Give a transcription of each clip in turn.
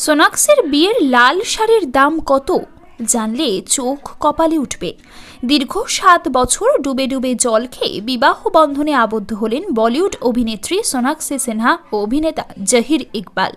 সোনাক্সের বিয়ের লাল শাড়ির দাম কত? জানলে চোখ কপালে উঠবে। দীর্ঘ সাত বছর ডুবে ডুবে জল খেয়ে বিবাহ বন্ধনে আবদ্ধ হলেন বলিউড অভিনেত্রী সোনাক্ষী সিনহা ও অভিনেতা জহির ইকবাল।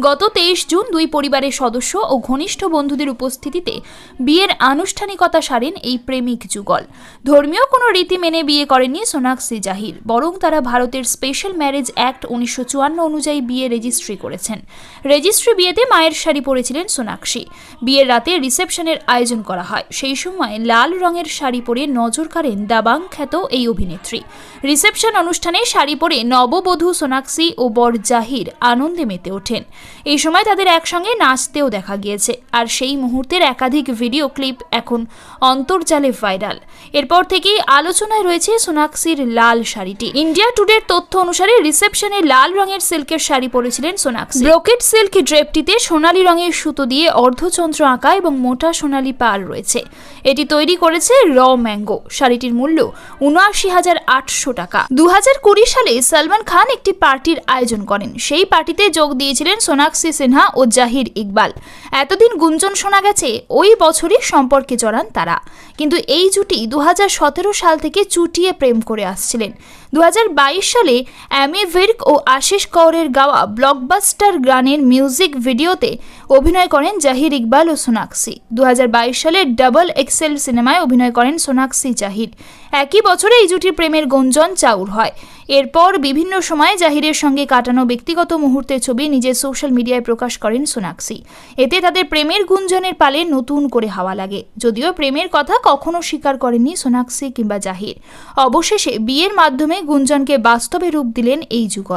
গত তেইশ জুন দুই পরিবারের সদস্য ও ঘনিষ্ঠ বন্ধুদের উপস্থিতিতে বিয়ের আনুষ্ঠানিকতা সারেন এই প্রেমিক যুগল। ধর্মীয় কোনো রীতি মেনে বিয়ে করেননি সোনাক্ষী জাহির, বরং তারা ভারতের স্পেশাল ম্যারেজ অ্যাক্ট উনিশশো চুয়ান্ন অনুযায়ী বিয়ে রেজিস্ট্রি করেছেন। রেজিস্ট্রি বিয়েতে মায়ের শাড়ি পরেছিলেন সোনাক্ষী। বিয়ের রাতে রিসেপশনের আয়োজন করা হয়। সেই সময় লাল রঙের শাড়ি পরে নজর কাড়েন দাবাং খ্যাত এই অভিনেত্রী। রিসেপশন অনুষ্ঠানে শাড়ি পরে নববধূ সোনাক্ষী ও বর জাহির আনন্দে মেতে ওঠেন। এই সময় তাদের একসঙ্গে নাচতেও দেখা গিয়েছে। আর সেই মুহূর্তের একাধিক ভিডিও ক্লিপ এখন অন্তর্জালে ভাইরাল। এরপর থেকেই আলোচনায় রয়েছে সোনাক্ষীর লাল শাড়িটি। ইন্ডিয়া টুডের তথ্য অনুসারে রিসেপশনে লাল রঙের সিল্কের শাড়ি পরেছিলেন সোনাক্ষী। ব্রোকেট সিল্ক ড্রেপটিতে সোনালী রঙের সুতো দিয়ে অর্ধচন্দ্র আঁকা এবং মোটা সোনালী পার রয়েছে। এটি তৈরি করেছে র ম্যাঙ্গো। শাড়িটির মূল্য উনআশি হাজার আটশো টাকা। দু হাজার কুড়ি সালে সালমান খান একটি পার্টির আয়োজন করেন। সেই পার্টিতে যোগ দিয়েছিলেন সোনাক্ষী সিনহা ও জাহির ইকবাল। এতদিন গুঞ্জন শোনা গেছে, ওই বছরই সম্পর্কে জড়ান তারা। কিন্তু এই জুটি দু হাজার সতেরো সাল থেকে চুটিয়ে প্রেম করে আসছিলেন। দু হাজার বাইশ সালে অ্যামি ভির্ক ও আশিস কৌরের গাওয়া ব্লকবাস্টার গানের মিউজিক ভিডিওতে অভিনয় করেন জাহির ইকবাল ও সোনাক্ষী। দু হাজার বাইশ সালে ডাবল এক্সেল সিনেমায় অভিনয় করেন সোনাক্ষী জাহির একই বছরে এই জুটির প্রেমের গুঞ্জন চাউর হয়। এরপর বিভিন্ন সময়ে জাহিরের সঙ্গে কাটানো ব্যক্তিগত মুহূর্তের ছবি নিজের সোশ্যাল মিডিয়ায় প্রকাশ করেন সোনাক্ষী। এতে তাদের প্রেমের গুঞ্জনের পালে নতুন করে হাওয়া লাগে। যদিও প্রেমের কথা কখনো স্বীকার করেননি সোনাক্ষী কিংবা জাহির। অবশেষে বিয়ের মাধ্যমে গুঞ্জনকে বাস্তবে রূপ দিলেন এই যুগল।